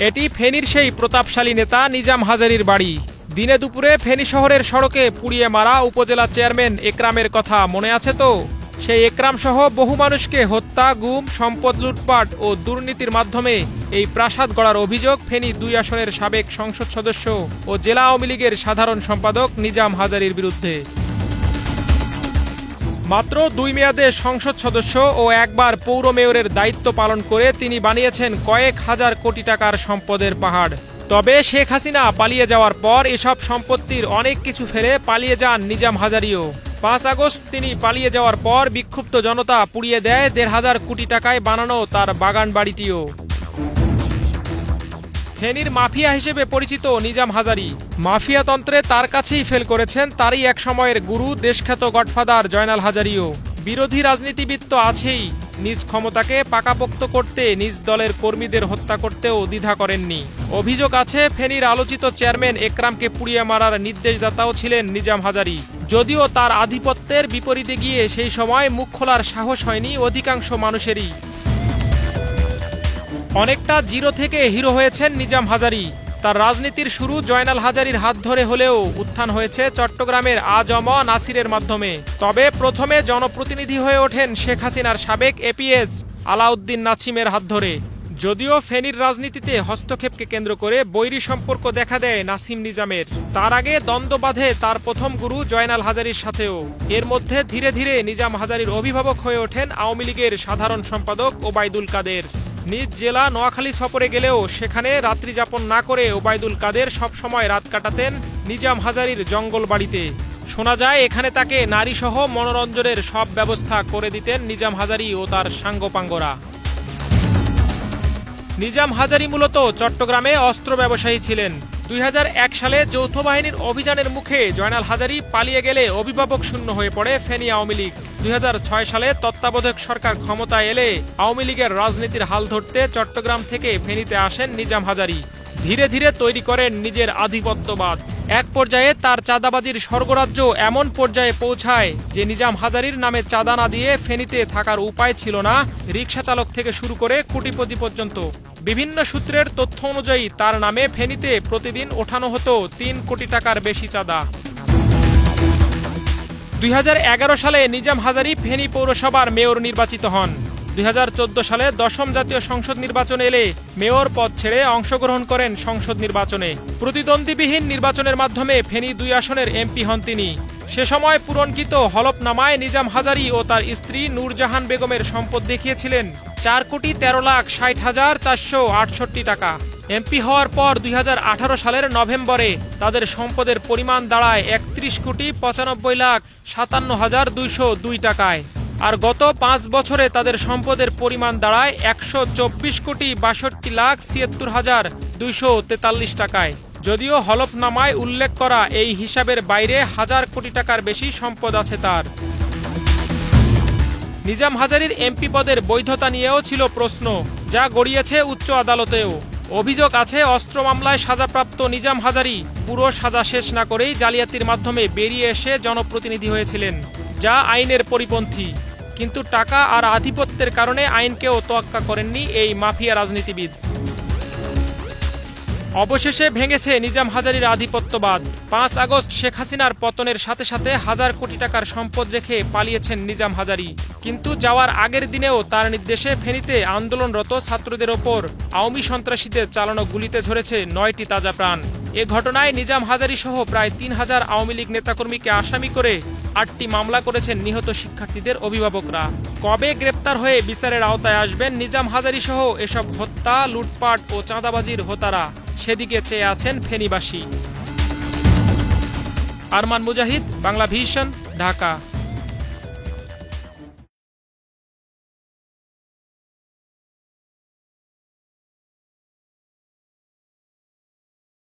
এটি ফেনীর সেই প্রতাপশালী নেতা নিজাম হাজারির বাড়ি। দিনে দুপুরে ফেনী শহরের সড়কে পুড়িয়ে মারা উপজেলা চেয়ারম্যান একরামের কথা মনে আছে তো? সেই একরাম সহ বহু মানুষকে হত্যা, গুম, সম্পদ লুটপাট ও দুর্নীতির মাধ্যমে এই প্রাসাদ গড়ার অভিযোগ ফেনী দুই আসনের সাবেক সংসদ সদস্য ও জেলা আওয়ামী লীগের সাধারণ সম্পাদক নিজাম হাজারির বিরুদ্ধে। মাত্র দুই মেয়াদে সংসদ সদস্য ও একবার পৌর মেয়রের দায়িত্ব পালন করে তিনি বানিয়েছেন কয়েক হাজার কোটি টাকার সম্পদের পাহাড়। তবে শেখ হাসিনা পালিয়ে যাওয়ার পর এসব সম্পত্তির অনেক কিছু ফেলে পালিয়ে যান নিজাম হাজারিও। পাঁচ আগস্ট তিনি পালিয়ে যাওয়ার পর বিক্ষুব্ধ জনতা পুড়িয়ে দেয় দেড় হাজার কোটি টাকায় বানানো তার বাগান বাড়িটিও ফেনীর মাফিয়া হিসেবে পরিচিত নিজাম হাজারি। মাফিয়া তন্ত্রে তার কাছেই ফেল করেছেন তারই এক সময়ের গুরু, দেশখ্যাত গডফাদার জয়নাল হাজারিও। বিরোধী রাজনীতিবিদ তো আছেই, নিজ ক্ষমতাকে পাকাপোক্ত করতে নিজ দলের কর্মীদের হত্যা করতেও দ্বিধা করেননি। অভিযোগ আছে, ফেনীর আলোচিত চেয়ারম্যান একরামকে পুড়িয়ে মারার নির্দেশদাতাও ছিলেন নিজাম হাজারি। যদিও তার আধিপত্যের বিপরীতে গিয়ে সেই সময় মুখ খোলার সাহস হয়নি অধিকাংশ মানুষেরই। অনেকটা জিরো থেকে হিরো হয়েছেন নিজাম হাজারি। তার রাজনীতির শুরু জয়নাল হাজারির হাত ধরে হলেও উত্থান হয়েছে চট্টগ্রামের আজম নাসিরের মাধ্যমে। তবে প্রথমে জনপ্রতিনিধি হয়ে ওঠেন শেখ হাসিনার সাবেক এপিএস আলাউদ্দিন নাছিমের হাত ধরে। যদিও ফেনীর রাজনীতিতে হস্তক্ষেপকে কেন্দ্র করে বৈরী সম্পর্ক দেখা দেয় নাসিম নিজামের। তার আগে দ্বন্দ্ব বাঁধে তার প্রথম গুরু জয়নাল হাজারির সাথেও। এর মধ্যে ধীরে ধীরে নিজাম হাজারির অভিভাবক হয়ে ওঠেন আওয়ামী লীগের সাধারণ সম্পাদক ওবায়দুল কাদের। নিজ জেলা নোয়াখালী সফরে গেলেও সেখানে রাত্রি যাপন না করে ওবায়দুল কাদের সবসময় রাত কাটাতেন নিজাম হাজারির জঙ্গল বাড়িতে। শোনা যায়, এখানে তাকে নারীসহ মনোরঞ্জনের সব ব্যবস্থা করে দিতেন নিজাম হাজারি ও তার সাঙ্গপাঙ্গরা। নিজাম হাজারি মূলত চট্টগ্রামে অস্ত্র ব্যবসায়ী ছিলেন। দুই হাজার এক সালে যৌথ বাহিনীর অভিযানের মুখে জয়নাল হাজারি পালিয়ে গেলে অভিভাবক শূন্য হয়ে পড়ে ফেনী আওয়ামী লীগ। দুই হাজার ছয় সালে তত্ত্বাবধায়ক সরকার ক্ষমতায় এলে আওয়ামী লীগের রাজনীতির হাল ধরতে চট্টগ্রাম থেকে ফেনীতে আসেন নিজাম হাজারি। ধীরে ধীরে তৈরি করেন নিজের আধিপত্যবাদ। এক পর্যায়ে তার চাঁদাবাজির স্বর্গরাজ্য এমন পর্যায়ে পৌঁছায় যে নিজাম হাজারির নামে চাঁদা না দিয়ে ফেনীতে থাকার উপায় ছিল না রিক্সা চালক থেকে শুরু করে কোটিপতি পর্যন্ত। বিভিন্ন সূত্রের তথ্য অনুযায়ী তার নামে ফেনীতে প্রতিদিন ওঠানো হতো তিন কোটি টাকার বেশি চাঁদা। দুই হাজার এগারো সালে নিজাম হাজারি ফেনী পৌরসভার মেয়র নির্বাচিত হন। দুই হাজার চোদ্দ সালে দশম জাতীয় সংসদ নির্বাচন এলে মেয়র পদ ছেড়ে অংশগ্রহণ করেন সংসদ নির্বাচনে। প্রতিদ্বন্দ্বীবিহীন নির্বাচনের মাধ্যমে ফেনী দুই আসনের এমপি হন তিনি। সে সময় পূরণকৃত হলফনামায় নিজাম হাজারি ও তার স্ত্রী নূরজাহান বেগমের সম্পদ দেখিয়েছিলেন চার কোটি তেরো লাখ ষাট হাজার চারশো আটষট্টি টাকা। এমপি হওয়ার পর দুই হাজার আঠারো সালের নভেম্বরে তাদের সম্পদের পরিমাণ দাঁড়ায় একত্রিশ কোটি পঁচানব্বই লাখ সাতান্ন হাজার দুইশো দুই টাকায়। আর গত পাঁচ বছরে তাদের সম্পদের পরিমাণ দাঁড়ায় একশো চব্বিশ কোটি বাষট্টি লাখ ছিয়াত্তর হাজার দুইশো তেতাল্লিশ টাকায়। যদিও হলফনামায় উল্লেখ করা এই হিসাবের বাইরে হাজার কোটি টাকার বেশি সম্পদ আছে তার। নিজাম হাজারির এমপি পদের বৈধতা নিয়েও ছিল প্রশ্ন, যা গড়িয়েছে উচ্চ আদালতেও। অভিযোগ আছে, অস্ত্র মামলায় সাজাপ্রাপ্ত নিজাম হাজারি পুরো সাজা শেষ না করেই জালিয়াতির মাধ্যমে বেরিয়ে এসে জনপ্রতিনিধি হয়েছিলেন, যা আইনের পরিপন্থী। কিন্তু টাকা আর আধিপত্যের কারণে আইনকেও তোয়াক্কা করেননি এই মাফিয়া রাজনীতিবিদ। অবশেষে ভেঙেছে নিজাম হাজারির আধিপত্যবাদ। পাঁচ আগস্ট শেখ হাসিনার পতনের সাথে সাথে হাজার কোটি টাকার সম্পদ রেখে পালিয়েছেন নিজাম হাজারি। কিন্তু যাওয়ার আগের দিনেও তার নির্দেশে ফেনীতে আন্দোলনরত ছাত্রদের ওপর আওয়ামী সন্ত্রাসীদের চালানো গুলিতে ঝরেছে নয়টি তাজা প্রাণ। এ ঘটনায় নিজাম হাজারি সহ প্রায় তিন হাজার আওয়ামী লীগ নেতাকর্মীকে আসামি করে আটটি মামলা করেছেন নিহত শিক্ষার্থীদের অভিভাবকরা। কবে গ্রেপ্তার হয়ে বিচারের আওতায় আসবেন নিজাম হাজারি সহ এসব হত্যা, লুটপাট ও চাঁদাবাজির হোতারা? সেদিকে চেয়ে আছেন ফেনীবাসী। আরমান মুজাহিদ বাংলা ভিশন ঢাকা।